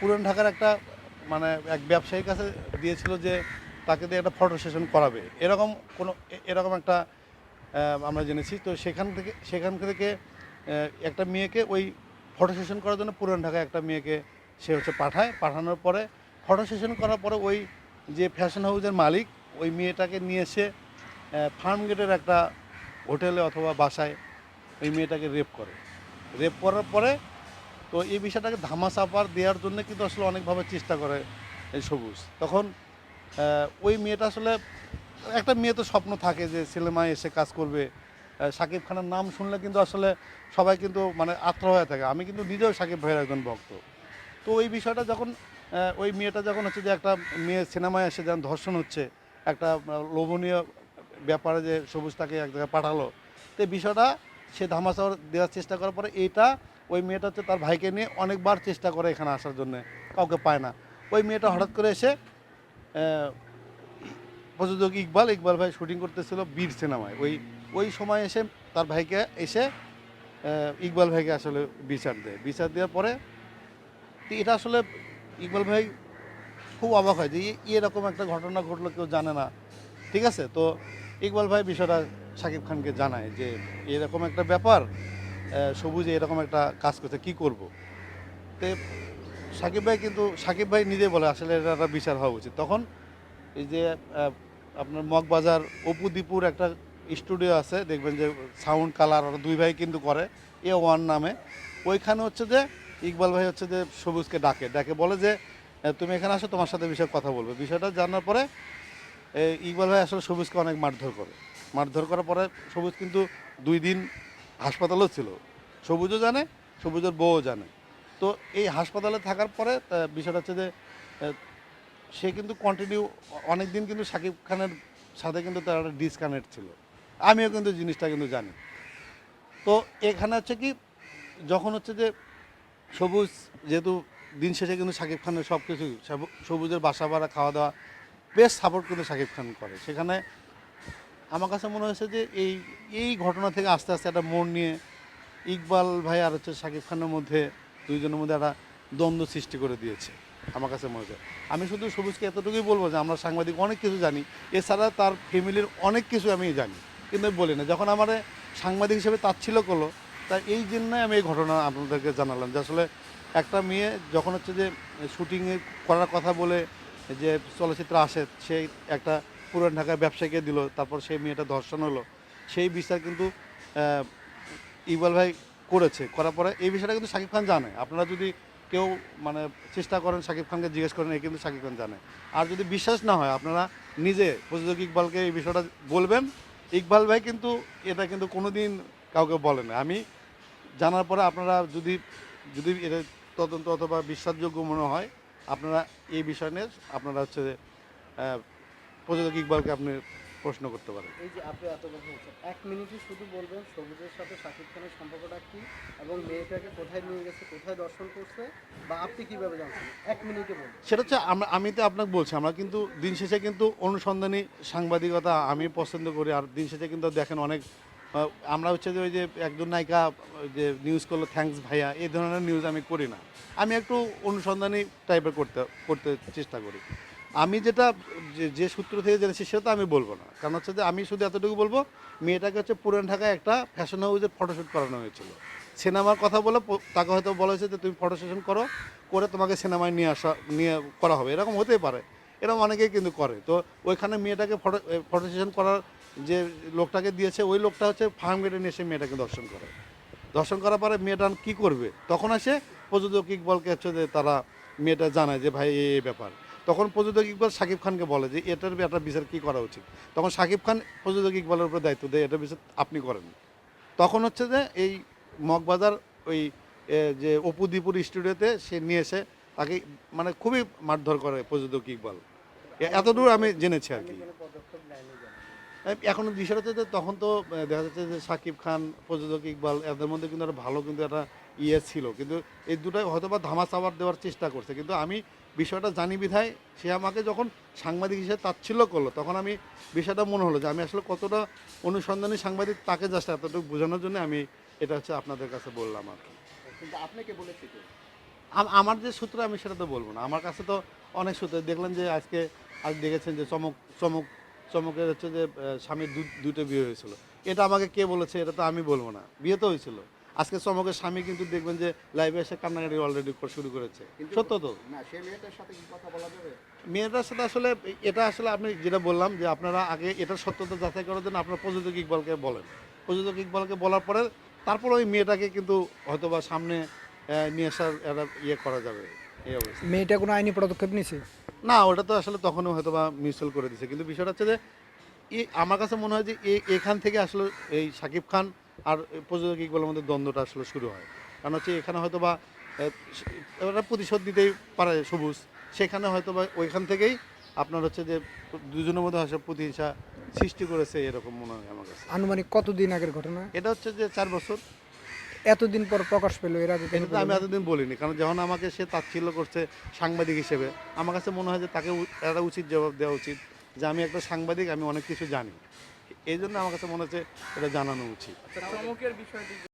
পুরান ঢাকার একটা মানে এক ব্যবসায়ীর কাছে দিয়েছিল যে তাকে দিয়ে একটা ফটো সেশন করাবে। এরকম কোনো এরকম একটা আমরা জেনেছি। তো সেখান থেকে সেখান থেকে একটা মেয়েকে ওই ফটো সেশন করার জন্য পুরান ঢাকায় একটা মেয়েকে সে হচ্ছে পাঠায়। পাঠানোর পরে ফটো সেশন করার পরে ওই যে ফ্যাশন হাউসের মালিক, ওই মেয়েটাকে নিয়ে এসে ফার্ম গেটের একটা হোটেলে অথবা বাসায় ওই মেয়েটাকে রেপ করে। রেপ করার পরে তো এই বিষয়টাকে ধামা চাপার দেওয়ার জন্য কিন্তু আসলে অনেকভাবে চেষ্টা করে এই সবুজ। তখন ওই মেয়েটা আসলে, একটা মেয়ে তো স্বপ্ন থাকে যে সিনেমায় এসে কাজ করবে। শাকিব খানের নাম শুনলে কিন্তু আসলে সবাই কিন্তু মানে আত্ম হয়ে থাকে। আমি কিন্তু নিজেও সাকিব ভাইয়ের একজন ভক্ত। তো ওই বিষয়টা যখন ওই মেয়েটা যখন হচ্ছে যে একটা মেয়ে সিনেমায় এসে যখন ধর্ষণ হচ্ছে, একটা লোভনীয় ব্যাপারে যে সবুজ তাকে এক জায়গায় পাঠালো, তো বিষয়টা সে ধামাচাওয়ার দেওয়ার চেষ্টা করার পরে এইটা ওই মেয়েটা হচ্ছে তার ভাইকে নিয়ে অনেকবার চেষ্টা করে এখানে আসার জন্য, কাউকে পায় না। ওই মেয়েটা হঠাৎ করে এসে প্রযোজক ইকবাল ইকবাল ভাই শুটিং করতেছিল বীর সিনেমায়। ওই ওই সময় এসে তার ভাইকে এসে ইকবাল ভাইকে আসলে বিচার দেয়। বিচার দেওয়ার পরে এটা আসলে ইকবাল ভাই খুব অবাক হয় যে এরকম একটা ঘটনা ঘটলো কেউ জানে না। ঠিক আছে? তো ইকবাল ভাই বিষয়টা শাকিব খানকে জানায় যে, এরকম একটা ব্যাপার সবুজে এরকম একটা কাজ করছে, কি করব? তো সাকিব ভাই কিন্তু, সাকিব ভাই নিজে বলে, আসলে এটা একটা বিচার হওয়া উচিত। তখন এই যে আপনার মগবাজার অপু দীপুর একটা স্টুডিও আছে, দেখবেন যে সাউন্ড, কালার, ওরা দুই ভাই কিন্তু করে, এ ওয়ান নামে। ওইখানে হচ্ছে যে, ইকবাল ভাই হচ্ছে যে সবুজকে ডাকে। ডাকে, বলে যে তুমি এখানে আসো, তোমার সাথে বিষয়ে কথা বলবে। বিষয়টা জানার পরে ইকবাল ভাই আসলে সবুজকে অনেক মারধর করে। মারধর করার পরে সবুজ কিন্তু দুই দিন হাসপাতালেও ছিল। সবুজও জানে, সবুজের বউও জানে। তো এই হাসপাতালে থাকার পরে বিষয়টা হচ্ছে যে সে কিন্তু কন্টিনিউ অনেক দিন কিন্তু শাকিব খানের সাথে কিন্তু তার একটা ডিসকানেক্ট ছিল। আমিও কিন্তু জিনিসটা কিন্তু জানি। তো এখানে হচ্ছে কি, যখন হচ্ছে যে সবুজ যেহেতু দিন শেষে কিন্তু শাকিব খানের সব কিছু সবুজের বাসা ভাড়া খাওয়া দাওয়া বেশ সাপোর্ট কিন্তু শাকিব খান করে। সেখানে আমার কাছে মনে হয়েছে যে এই এই ঘটনা থেকে আস্তে আস্তে একটা মোড় নিয়ে ইকবাল ভাই আর হচ্ছে শাকিব খানের মধ্যে দুইজনের মধ্যে একটা দ্বন্দ্ব সৃষ্টি করে দিয়েছে, আমার কাছে মনে হয়। আমি শুধু সবুজকে এতটুকুই বলব যে আমরা সাংবাদিক অনেক কিছু জানি, এছাড়া তার ফ্যামিলির অনেক কিছু আমি জানি, কিন্তু আমি বলি না। যখন আমার সাংবাদিক হিসেবে তাচ্ছিল করল তা এই জন্যই আমি এই ঘটনা আপনাদেরকে জানালাম যে আসলে একটা মেয়ে যখন হচ্ছে যে শুটিংয়ে করার কথা বলে যে চলচ্চিত্র আসে সেই একটা পুরান ঢাকায় ব্যবসায়ীকে দিল, তারপর সেই মেয়েটা ধর্ষণ হলো। সেই বিচার কিন্তু ইকবাল ভাই করেছে। করার পরে এই বিষয়টা কিন্তু শাকিব খান জানে। আপনারা যদি কেউ মানে চেষ্টা করেন শাকিব খানকে জিজ্ঞেস করেন এই কিন্তু শাকিব খান জানে। আর যদি বিশ্বাস না হয়, আপনারা নিজে প্রযোজক ইকবালকে এই বিষয়টা বলবেন। ইকবাল ভাই কিন্তু, এটা কিন্তু কোনোদিন কাউকে বলে না। আমি জানার পরে আপনারা যদি যদি এটা তদন্ত অথবা বিশ্বাসযোগ্য মনে হয়, আপনারা এই বিষয় নিয়ে, আপনারা হচ্ছে প্রযোজক ইকবালকে আপনি প্রশ্ন করতে পারেন। এই যে আপনি এত কথা বলছেন এক মিনিটে শুধু বলবেন সবুজের সাথে শাকিব খানের সম্পর্কটা কি এবং মেয়েটাকে কোথায় নিয়ে গেছে কোথায় দর্শন করছে বা আপনি কীভাবে জানছেন? এক মিনিটে বলুন। সেটা হচ্ছে আমরা আমি তো আপনাকে বলছি আমরা কিন্তু দিন শেষে কিন্তু অনুসন্ধানী সাংবাদিকতা আমি পছন্দ করি আর দিন শেষে কিন্তু দেখেন অনেক আমরা হচ্ছে যে ওই যে একজন নায়িকা যে নিউজ করল থ্যাঙ্কস ভাইয়া এই ধরনের নিউজ আমি করি না। আমি একটু অনুসন্ধানী টাইপের করতে করতে চেষ্টা করি। আমি যেটা, যে- সূত্র থেকে জেনেছি সেটা আমি বলব না। কারণ হচ্ছে যে আমি শুধু এতটুকু বলব, মেয়েটাকে হচ্ছে পুরান ঢাকায় একটা ফ্যাশন হাউসের ফটোশ্যুট করানো হয়েছিল। সিনেমার কথা বলে তাকে হয়তো বলা হয়েছে যে, তুমি ফটো সেশন করো, করে তোমাকে সিনেমায় নিয়ে আসা, নিয়ে করা হবে। এরকম হতেই পারে। এরকম অনেকেই কিন্তু করে। তো ওইখানে মেয়েটাকে ফটো ফটো সেশন করার যে লোকটাকে দিয়েছে, ওই লোকটা হচ্ছে ফার্ম গেটে নিয়ে এসে মেয়েটাকে দর্শন করে। দর্শন করার পরে মেয়েটা কি করবে? তখন আসে প্রযোজক ইকবালকে হচ্ছে যে তারা মেয়েটা জানায় যে, ভাই এই ব্যাপার। তখন প্রযোজক ইকবাল শাকিব খানকে বলে যে, এটার একটা বিচার কী করা উচিত? তখন শাকিব খান প্রযোজক ইকবালের উপর দায়িত্ব দেয় এটা বিচার আপনি করেন। তখন হচ্ছে যে, এই মগবাজার ওই যে অপু স্টুডিওতে সে নিয়ে এসে তাকে মানে খুবই মারধর করে প্রযোজক ইকবাল। এতদূর আমি জেনেছি আর কি। এখন বিষয়টা হচ্ছে যে তখন তো দেখা যাচ্ছে যে সাকিব খান, প্রযোজক ইকবাল, এদের মধ্যে কিন্তু একটা ভালো কিন্তু একটা ইয়ে ছিল। কিন্তু এই দুটাই হয়তো বা ধামা চাবার দেওয়ার চেষ্টা করছে। কিন্তু আমি বিষয়টা জানি বিধায় সে আমাকে যখন সাংবাদিক হিসেবে তাচ্ছিল্য করল তখন আমি বিষয়টা মনে হলো যে আমি আসলে কতটা অনুসন্ধানী সাংবাদিক তাকে জাস্ট এতটুকু বোঝানোর জন্য আমি এটা হচ্ছে আপনাদের কাছে বললাম আর কি। কিন্তু আপনাকে বলেছি আমার যে সূত্র আমি সেটা তো বলব না। আমার কাছে তো অনেক সূত্র। দেখলেন যে আজকে আজ দেখেছেন যে চমক চমক চমকের হচ্ছে যে স্বামীর দুটো বিয়ে হয়েছিল। এটা আমাকে কে বলেছে এটা তো আমি বলব না। বিয়ে তো হয়েছিল। আজকে চমকের স্বামী কিন্তু দেখবেন যে লাইভে এসে কান্নাকাটি অলরেডি শুরু করেছে। সত্য তো? মেয়েটার সাথে কথা বলা মেয়েটার সাথে আসলে এটা আসলে আপনি যেটা বললাম যে আপনারা আগে এটা সত্যতা যাচাই করার জন্য আপনার প্রযোজক ইকবালকে বলেন। প্রযোজক ইকবালকে বলার পরে তারপর ওই মেয়েটাকে কিন্তু হয়তোবা সামনে নিয়ে আসার একটা ইয়ে করা যাবে। এই অবস্থা। মেয়েটা কোনো আইনি পদক্ষেপ নিয়েছে না ওটা তো আসলে তখনও হয়তোবা মিউচুয়াল করে দিছে। কিন্তু বিষয়টা হচ্ছে যে এই আমার কাছে মনে হয় যে এ- এখান থেকে আসলে এই সাকিব খান আর প্রযোজক ইকবালের মধ্যে দ্বন্দ্বটা আসলে শুরু হয়। কারণ হচ্ছে এখানে হয়তো বা ওরা প্রতিশোধ দিতেই পারে সবুজ। সেখানে হয়তো বা ওইখান থেকেই আপনার হচ্ছে যে দুজনের মধ্যে হয়তো প্রতিহিংসা সৃষ্টি করেছে এরকম মনে হয় আমার কাছে। আনুমানিক কতদিন আগের ঘটনা? এটা হচ্ছে যে চার বছর। এতদিন পর প্রকাশ পেল এর আগে কেন এটা তো আমি এতদিন বলিনি কারণ যখন আমাকে সে তাচ্ছিল্য করছে সাংবাদিক হিসেবে আমার কাছে মনে হয় যে তাকে একটা উচিত জবাব দেওয়া উচিত যে আমি একটা সাংবাদিক আমি অনেক কিছু জানি। এই জন্য আমার কাছে মনে হচ্ছে এটা জানানো উচিত। চমকের বিষয়টি